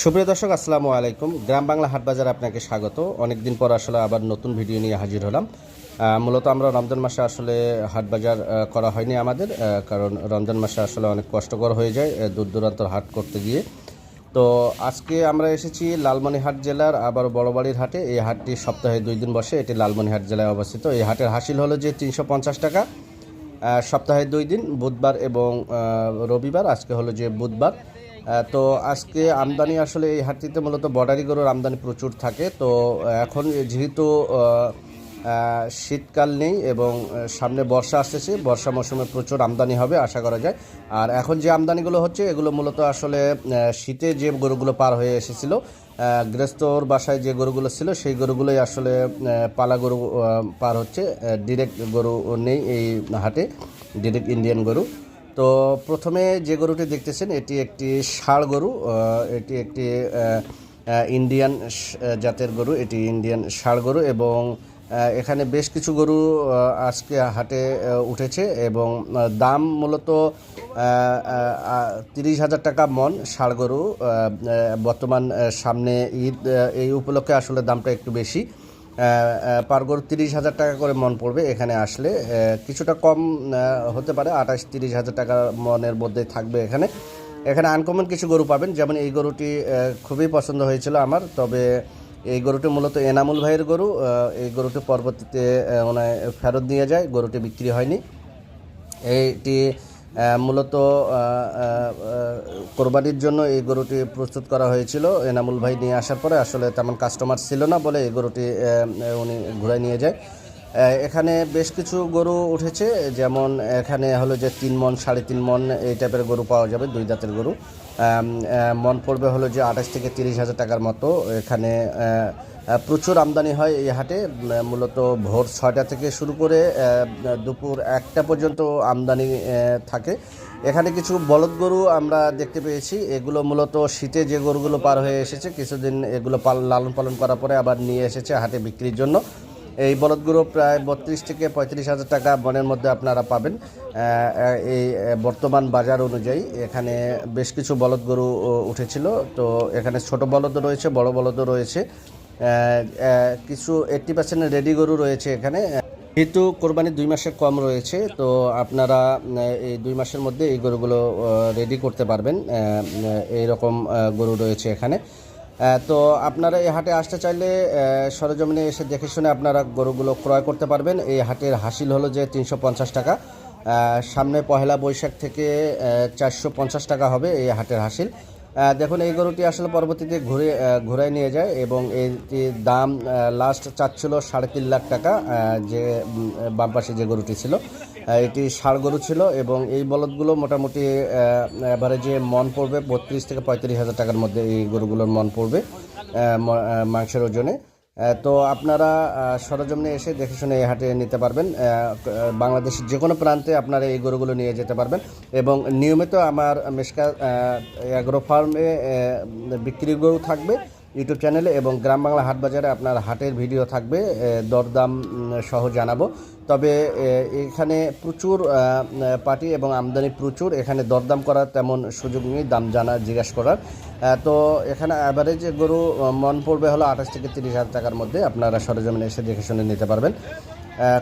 সুপ্রিয় দর্শক, আসসালামু আলাইকুম। গ্রাম বাংলা হাট বাজারে আপনাকে স্বাগত। অনেকদিন পর আসলে আবার নতুন ভিডিও নিয়ে হাজির হলাম। মূলত আমরা রমজান মাসে আসলে হাট বাজার করা হয়নি আমাদের কারণ রমজান মাসে আসলে অনেক কষ্টকর হয়ে যায় দূর দূরান্তর হাট করতে গিয়ে। তো আজকে আমরা এসেছি লালমনিহাট জেলার, আবার বড়বাড়ির হাটে। এই হাটটি সপ্তাহে দুই দিন বসে, এটি লালমনিহাট জেলায় অবস্থিত। এই হাটের হাসিল হলো যে তিনশো পঞ্চাশ টাকা সপ্তাহে দুই দিন, বুধবার এবং রবিবার। আজকে হলো যে বুধবার। তো আজকে আমদানি আসলে এই হাটটিতে মূলত বর্ডারি গরুর আমদানি প্রচুর থাকে। তো এখন যেহেতু শীতকাল নেই এবং সামনে বর্ষা আসতেছে, বর্ষা মৌসুমে প্রচুর আমদানি হবে আশা করা যায়। আর এখন যে আমদানিগুলো হচ্ছে, এগুলো মূলত আসলে শীতে যে গরুগুলো পার হয়ে এসেছিল গৃহস্থর বাসায় যে গরুগুলো ছিল, সেই গরুগুলোই আসলে পালা গরু পার হচ্ছে। ডিরেক্ট গরু নেই এই হাটে ডিরেক্ট ইন্ডিয়ান গরু। তো প্রথমে যে গরুটি দেখতেছেন, এটি একটি ষাঁড় গরু এটি একটি ইন্ডিয়ান জাতের গরু, এটি ইন্ডিয়ান ষাঁড় গরু এবং এখানে বেশ কিছু গরু আজকে হাটে উঠেছে এবং দাম মূলত তিরিশ হাজার টাকা মন ষাঁড় গরু বর্তমান সামনে ঈদ এই উপলক্ষে আসলে দামটা একটু বেশি। পার গরু তিরিশ হাজার টাকা করে মন পড়বে এখানে আসলে। কিছুটা কম হতে পারে, আঠাশ তিরিশ হাজার টাকা মনের মধ্যে থাকবে এখানে। এখানে আনকমন কিছু গরু পাবেন, যেমন এই গরুটি খুবই পছন্দ হয়েছিল আমার, তবে এই গরুটি মূলত এনামুল ভাইয়ের গরু এই গরুটি পরবর্তীতে ওনায় ফেরত নিয়ে যায়, গরুটি বিক্রি হয়নি। এইটি মূলত কোরবানির জন্য এই গরুটি প্রস্তুত করা হয়েছিল। এনামুল ভাই নিয়ে আসার পরে আসলে তেমন কাস্টমার ছিল না বলে এই গরুটি উনি ঘুরাই নিয়ে যায়। এখানে বেশ কিছু গরু উঠেছে, যেমন এখানে হলো যে তিন মন, সাড়ে তিন মন এই টাইপের গরু পাওয়া যাবে, দুই দাঁতের গরু। মন পড়বে হলো যে আঠাশ থেকে তিরিশ হাজার টাকার মতো। এখানে প্রচুর আমদানি হয় এই হাটে। মূলত ভোর ছয়টা থেকে শুরু করে দুপুর একটা পর্যন্ত আমদানি থাকে। এখানে কিছু বলদ গরু আমরা দেখতে পেয়েছি। এগুলো মূলত শীতে যে গরুগুলো পার হয়ে এসেছে, কিছুদিন এগুলো লালন পালন করার পরে আবার নিয়ে এসেছে হাটে বিক্রির জন্য। এই বলদগুলো প্রায় বত্রিশ থেকে পঁয়ত্রিশ হাজার টাকা বনের মধ্যে আপনারা পাবেন। এই বর্তমান বাজার অনুযায়ী এখানে বেশ কিছু বলদ গরু উঠেছিল। তো এখানে ছোট বলদও রয়েছে বড় বলদও রয়েছে। কিছু এইট্টি পার্সেন্ট রেডি গরু রয়েছে এখানে। যেহেতু কোরবানি দুই মাসের কম রয়েছে তো আপনারা এই দুই মাসের মধ্যে এই গরুগুলো রেডি করতে পারবেন। আহ, এইরকম গরু রয়েছে এখানে। তো আপনারা এই হাটে আসতে চাইলে সরজমিনে এসে দেখে শুনে আপনারা গরুগুলো ক্রয় করতে পারবেন। এই হাটের হাসিল হলো যে তিনশো পঞ্চাশ টাকা। সামনে পহেলা বৈশাখ থেকে চারশো পঞ্চাশ টাকা হবে এই হাটের হাসিল। দেখুন এই গরুটি আসলে পরবর্তীতে ঘুরে ঘুরায় নিয়ে যায় এবং এটির দাম লাস্ট চাচ্ছিল সাড়ে তিন লাখ টাকা যে উম, বাম পাশে যে গরুটি ছিল। এটি ষাড় গরু ছিল এবং এই বলদগুলো মোটামুটি অ্যাভারেজে মন পড়বে বত্রিশ থেকে পঁয়ত্রিশ হাজার টাকার মধ্যে এই গরুগুলোর মন পড়বে মাংসের ওজনে। তো আপনারা সরজমিনে এসে দেখে শুনে এই হাটে নিতে পারবেন। বাংলাদেশের যে কোনো প্রান্তে আপনারা এই গরুগুলো নিয়ে যেতে পারবেন এবং নিয়মিত আমার মেশকা অ্যাগ্রো ফার্মে বিক্রি গরু থাকবে। ইউটিউব চ্যানেলে এবং গ্রাম বাংলা হাট বাজারে আপনার হাটের ভিডিও থাকবে দরদাম সহ জানাব। তবে এখানে প্রচুর পার্টি এবং আমদানি প্রচুর, এখানে দরদাম করার তেমন সুযোগ নেই, দাম জানা, জিজ্ঞেস করার। তো এখানে অ্যাভারেজ গরু মন পড়বে হলো আঠাশ থেকে তিরিশ হাজার টাকার মধ্যে, আপনারা সরজমিনে এসে দেখে শুনে নিতে পারবেন।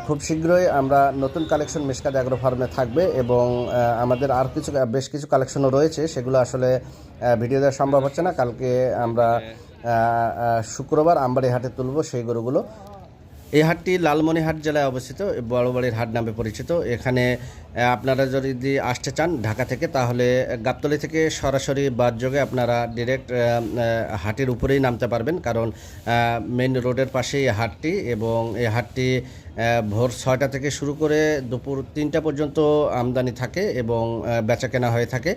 খুব শীঘ্রই আমরা নতুন কালেকশন মিসকাদ অ্যাগ্রো ফার্মে থাকবে এবং আমাদের আর কিছু বেশ কিছু কালেকশনও রয়েছে, সেগুলো আসলে ভিডিও দেওয়া সম্ভব হচ্ছে না, কালকে আমরা শুক্রবার আমবাড়ি হাটে তুলব, সেই গরুগুলো। এই হাটটি লালমনিহাট জেলায় অবস্থিত বড়বাড়ির হাট নামে পরিচিত। এখানে আপনারা যদি আসতে চান ঢাকা থেকে, তাহলে গাবতলি থেকে সরাসরি বাদ যোগে আপনারা ডিরেক্ট হাটের উপরেই নামতে পারবেন। কারণ মেন রোডের পাশেই হাটটি এবং এই হাটটি ভোর ছয়টা থেকে শুরু করে দুপুর তিনটা পর্যন্ত আমদানি থাকে এবং বেচা কেনা হয়ে থাকে।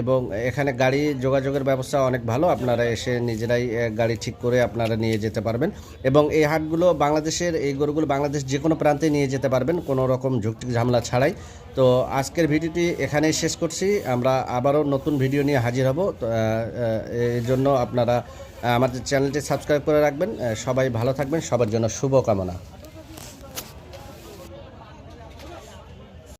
এবং এখানে গাড়ি যোগাযোগের ব্যবস্থা অনেক ভালো। আপনারা এসে নিজেরাই গাড়ি ঠিক করে আপনারা নিয়ে যেতে পারবেন। এবং এই হাটগুলো বাংলাদেশের, এই গরুগুলো বাংলাদেশ যে কোনো প্রান্তে নিয়ে যেতে পারবেন। কোনো রকম ঝুঁকি ঝামেলা ছাড়াই। তো আজকের ভিডিওটি এখানেই শেষ করছি। আমরা আবারও নতুন ভিডিও নিয়ে হাজির হব। এই জন্য আপনারা আমাদের চ্যানেলটি সাবস্ক্রাইব করে রাখবেন। সবাই ভালো থাকবেন। সবার জন্য শুভকামনা।